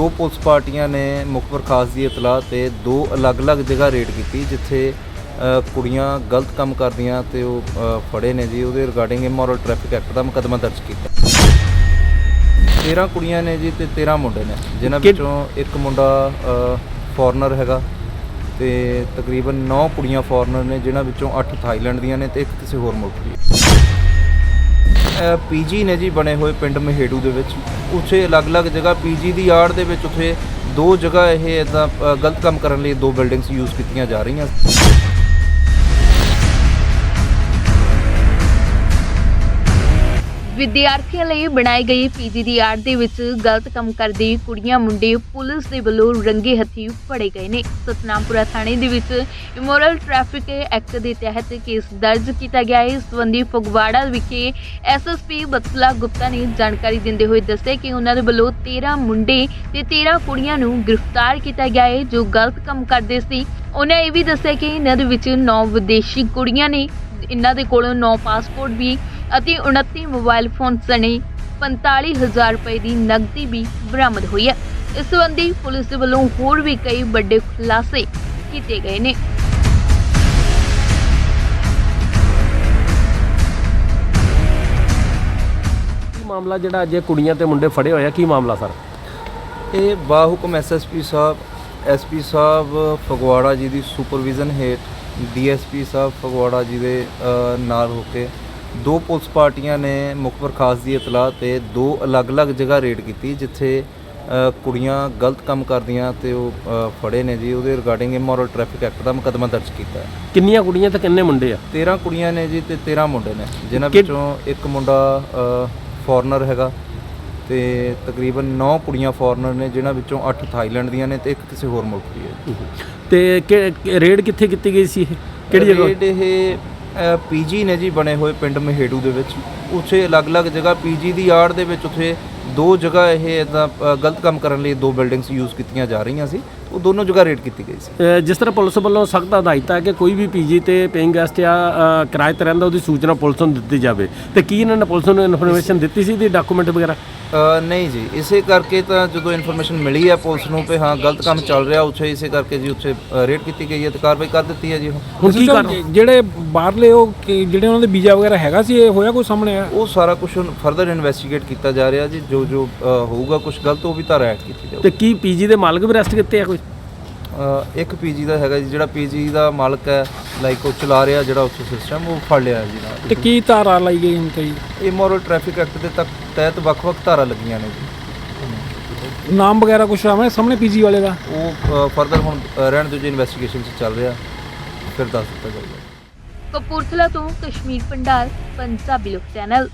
ਦੋ ਪੁਲਿਸ ਪਾਰਟੀਆਂ ਨੇ ਮੁਖਬਰ ਖਾਸ ਦੀ ਇਤਲਾਹ ਤੇ ਦੋ ਅਲੱਗ-ਅਲੱਗ ਜਗ੍ਹਾ ਰੇਡ ਕੀਤੀ ਜਿੱਥੇ ਕੁੜੀਆਂ ਗਲਤ ਕੰਮ ਕਰਦੀਆਂ ਤੇ ਉਹ ਫੜੇ ਨੇ ਜੀ। ਉਹਦੇ ਰਿਗਾਰਡਿੰਗ ਇਮੋਰਲ ਟ੍ਰੈਫਿਕ ਐਕਟ ਦਾ ਮੁਕੱਦਮਾ ਦਰਜ ਕੀਤਾ। 13 ਕੁੜੀਆਂ ਨੇ ਜੀ ਤੇ 13 ਮੁੰਡੇ ਨੇ ਜਿਨ੍ਹਾਂ ਵਿੱਚੋਂ ਇੱਕ ਮੁੰਡਾ ਫੋਰਨਰ ਹੈਗਾ ਤੇ ਤਕਰੀਬਨ 9 ਕੁੜੀਆਂ ਫੋਰਨਰ ਨੇ ਜਿਨ੍ਹਾਂ ਵਿੱਚੋਂ 8 ਥਾਈਲੈਂਡ ਦੀਆਂ ਨੇ ਤੇ ਇੱਕ ਕਿਸੇ ਹੋਰ ਮੁਲਕ ਦੀ। ਪੀਜੀ ਨੇ ਜੀ ਬਣੇ ਹੋਏ ਪਿੰਡ ਮਹੇੜੂ ਦੇ ਵਿੱਚ। ਉੱਥੇ ਅਲੱਗ-ਅਲੱਗ ਜਗ੍ਹਾ ਪੀਜੀ ਦੀ ਆੜ ਦੇ ਵਿੱਚ ਉੱਥੇ ਦੋ ਜਗ੍ਹਾ ਇਹ ਇਦਾਂ ਗਲਤ ਕੰਮ ਕਰਨ ਲਈ ਦੋ ਬਿਲਡਿੰਗਸ ਯੂਜ਼ ਕੀਤੀਆਂ ਜਾ ਰਹੀਆਂ। ਵਿਦਿਆਰਥੀਆਂ ਲਈ ਬਣਾਈ ਗਈ ਪੀਜੀ ਦੀ ਆੜ ਦੇ ਵਿੱਚ ਗਲਤ ਕੰਮ ਕਰਦੇ ਕੁੜੀਆਂ ਮੁੰਡੇ ਪੁਲਿਸ ਦੇ ਵੱਲੋਂ ਰੰਗੇ ਹੱਥੀ ਫੜੇ ਗਏ ਨੇ। ਸਤਨਾਮਪੁਰਾ ਥਾਣੇ ਦੇ ਵਿੱਚ ਇਮੋਰਲ ਟ੍ਰੈਫਿਕ ਐਕਟ ਦੇ ਤਹਿਤ ਕੇਸ ਦਰਜ ਕੀਤਾ ਗਿਆ। ਹੈ ਇਸ ਸੰਬੰਧੀ ਫਗਵਾੜਾ ਵਿਖੇ ਐਸਐਸਪੀ ਬਤਸਲਾ ਗੁਪਤਾ ਨੇ ਜਾਣਕਾਰੀ ਦਿੰਦੇ ਹੋਏ ਦੱਸਿਆ ਕਿ ਉਹਨਾਂ ਦੇ ਵੱਲੋਂ 13 ਮੁੰਡੇ ਤੇ 13 ਕੁੜੀਆਂ ਨੂੰ ਗ੍ਰਿਫਤਾਰ ਕੀਤਾ ਗਿਆ ਹੈ, ਜੋ ਗਲਤ ਕੰਮ ਕਰਦੇ ਸੀ। ਉਹਨਾਂ ਇਹ ਵੀ ਦੱਸਿਆ ਕਿ ਇਹਨਾਂ ਦੇ ਵਿੱਚ 9 ਵਿਦੇਸ਼ੀ ਕੁੜੀਆਂ ਨੇ। ਇਹਨਾਂ ਦੇ ਕੋਲੋਂ 9 ਪਾਸਪੋਰਟ ਵੀ ਅਤੇ 29 ਮੋਬਾਈਲ ਫੋਨ ਸਣੇ 45000 ਰੁਪਏ ਦੀ ਨਕਦੀ ਵੀ ਬਰਾਮਦ ਹੋਈ ਹੈ। ਇਸ ਸੰਬੰਧੀ ਪੁਲਿਸ ਦੇ ਵੱਲੋਂ ਹੋਰ ਵੀ ਕਈ ਵੱਡੇ ਖੁਲਾਸੇ ਕੀਤੇ ਗਏ ਨੇ। ਮਾਮਲਾ ਜਿਹੜਾ ਅੱਜ ਇਹ ਕੁੜੀਆਂ ਤੇ ਮੁੰਡੇ ਫੜੇ ਹੋਏ ਆ? ਕੀ ਮਾਮਲਾ ਸਰ? ਇਹ ਬਾਹੁਕਮ ਐਸਐਸਪੀ ਸਾਹਿਬ ਐਸਪੀ ਸਾਹਿਬ ਫਗਵਾੜਾ ਜੀ ਦੀ ਸੁਪਰਵਿਜ਼ਨ ਹੇਠ ਡੀਐਸਪੀ ਸਾਹਿਬ ਫਗਵਾੜਾ ਜੀ ਦੇ ਅ, ਨਾਲ ਹੋ ਕੇ ਦੋ ਪੁਲਿਸ ਪਾਰਟੀਆਂ ਨੇ ਮੁਖਬਰ ਖਾਸ ਦੀ ਇਤਲਾਹ ਤੇ ਦੋ ਅਲੱਗ-ਅਲੱਗ ਜਗ੍ਹਾ ਰੇਡ ਕੀਤੀ ਜਿੱਥੇ ਕੁੜੀਆਂ ਗਲਤ ਕੰਮ ਕਰਦੀਆਂ ਤੇ ਉਹ ਫੜੇ ਨੇ ਜੀ। ਉਹਦੇ ਰਿਗਾਰਡਿੰਗ ਇਮੋਰਲ ਟ੍ਰੈਫਿਕ ਐਕਟ ਦਾ ਮੁਕੱਦਮਾ ਦਰਜ ਕੀਤਾ ਹੈ। ਕਿੰਨੀਆਂ ਕੁੜੀਆਂ ਤੇ ਕਿੰਨੇ ਮੁੰਡੇ ਆ? 13 ਕੁੜੀਆਂ ਨੇ ਜੀ ਤੇ 13 ਮੁੰਡੇ ਨੇ ਜਿਨ੍ਹਾਂ ਵਿੱਚੋਂ ਇੱਕ ਮੁੰਡਾ ਫੋਰਨਰ ਹੈਗਾ ਤੇ ਤਕਰੀਬਨ 9 ਕੁੜੀਆਂ ਫੋਰਨਰ ਨੇ ਜਿਨ੍ਹਾਂ ਵਿੱਚੋਂ 8 ਥਾਈਲੈਂਡ ਦੀਆਂ ਨੇ ਤੇ ਇੱਕ ਕਿਸੇ ਹੋਰ ਮੁਲਕ ਦੀ ਹੈ ਤੇ ਰੇਡ ਕਿੱਥੇ ਕੀਤੀ ਗਈ ਸੀ ਇਹ? ਕਿਹੜੀ ਜਗ੍ਹਾ? ਰੇਡ ਇਹ ਪੀਜੀ ਨੇ ਜੀ ਬਣੇ ਹੋਏ ਪਿੰਡ ਮਹੇੜੂ ਦੇ ਵਿੱਚ। ਉੱਥੇ ਅਲੱਗ-ਅਲੱਗ ਜਗ੍ਹਾ, ਪੀਜੀ ਦੀ ਆੜ ਦੇ ਵਿੱਚ ਉੱਥੇ ਦੋ ਜਗ੍ਹਾ ਇਹ ਇਦਾਂ ਗਲਤ ਕੰਮ ਕਰਨ ਲਈ ਦੋ ਬਿਲਡਿੰਗਸ ਯੂਜ਼ ਕੀਤੀਆਂ ਜਾ ਰਹੀਆਂ ਸੀ ਉਹ ਦੋਨੋਂ ਜਗ੍ਹਾ ਰੇਡ ਕੀਤੀ ਗਈ ਸੀ। ਜਿਸ ਤਰ੍ਹਾਂ ਪੁਲਿਸ ਵੱਲੋਂ ਸਖਤ ਹਦਾਇਤ ਹੈ ਕਿ ਕੋਈ ਵੀ ਪੀਜੀ ਤੇ ਪੇਇੰਗ ਗੈਸਟ ਆ ਅ, ਕਿਰਾਏ ਤੇ ਰਹਿੰਦਾ ਉਹਦੀ ਸੂਚਨਾ ਪੁਲਿਸ ਨੂੰ ਦਿੱਤੀ ਜਾਵੇ। ਤੇ ਕੀ ਇਹਨਾਂ ਨੇ ਪੁਲਿਸ ਨੂੰ ਇਨਫੋਰਮੇਸ਼ਨ ਦਿੱਤੀ ਸੀ ਦੀ ਡਾਕੂਮੈਂਟ ਵਗੈਰਾ? ਨਹੀਂ ਜੀ ਇਸੇ ਕਰਕੇ ਤਾਂ ਜਦੋਂ ਇਨਫੋਰਮੇਸ਼ਨ ਮਿਲੀ ਹੈ ਪੁਲਿਸ ਨੂੰ ਕਿ ਹਾਂ ਗਲਤ ਕੰਮ ਚੱਲ ਰਿਹਾ ਉੱਥੇ ਇਸੇ ਕਰਕੇ ਜੀ ਉੱਥੇ ਰੇਡ ਕੀਤੀ ਗਈ ਹੈ ਤੇ ਕਾਰਵਾਈ ਕਰ ਦਿੱਤੀ ਹੈ ਜੀ ਹੁਣ ਕੀ ਕਰ ਜਿਹੜੇ ਬਾਹਰਲੇ ਉਹ ਜਿਹੜੇ ਉਹਨਾਂ ਦੇ ਵੀਜ਼ਾ ਵਗੈਰਾ ਹੈਗਾ ਸੀ ਇਹ ਹੋਇਆ ਕੋਈ ਸਾਹਮਣੇ ਆ ਉਹ ਸਾਰਾ ਕੁਝ ਫਰਦਰ ਇਨਵੈਸਟੀਗੇਟ ਕੀਤਾ ਜਾ ਰਿਹਾ ਜੀ ਜੋ ਜੋ ਅ, ਹੋਊਗਾ ਕੁਝ ਗਲਤ ਉਹ ਵੀ ਤਾਂ ਐਡ ਕੀਤੀ ਜਾਊ। ਤੇ ਕੀ ਪੀਜੀ ਦੇ ਮਾਲਕ ਵੀ ਅਰੈਸਟ ਕੀਤੇ ਆ ਕੋਈ? ਅ, ਇੱਕ ਪੀਜੀ ਦਾ ਹੈਗਾ ਜੀ ਜਿਹੜਾ ਪੀਜੀ ਦਾ ਮਾਲਕ ਹੈ ਲਾਈਕ ਉਹ ਚਲਾ ਰਿਹਾ ਜਿਹੜਾ ਉੱਥੇ ਸਿਸਟਮ ਉਹ ਫੜ ਲਿਆ ਜੀ ਨਾਲ। ਤੇ ਕੀ ਧਾਰਾ ਲਾਈ ਗਈ ਹੁਣ ਤੇ ਜੀ? ਇਹ ਮੋਰਲ ਟ੍ਰੈਫਿਕ ਐਕਟ ਦੇ ਤਕ ਤਹਿਤ ਵੱਖ-ਵੱਖ ਧਾਰਾ ਲੱਗੀਆਂ ਨੇ ਜੀ। ਨਾਮ ਵਗੈਰਾ ਕੁਝ ਆਵੇਂ ਸਾਹਮਣੇ ਪੀਜੀ ਵਾਲੇ ਦਾ? ਉਹ ਫਰਦਰ ਹੁਣ ਅ, ਰਹਿਣ ਦਿਓ ਜੀ ਇਨਵੈਸਟੀਗੇਸ਼ਨ 'ਚ ਚੱਲ ਰਿਹਾ। ਫਿਰ ਦੱਸ ਦਿੱਤਾ ਜਾਊਗਾ। ਕਪੂਰਥਲਾ ਤੋਂ ਕਸ਼ਮੀਰ ਪੰਡਾਲ ਪੰਜਾਬੀ ਲੋਕ ਚੈਨਲ।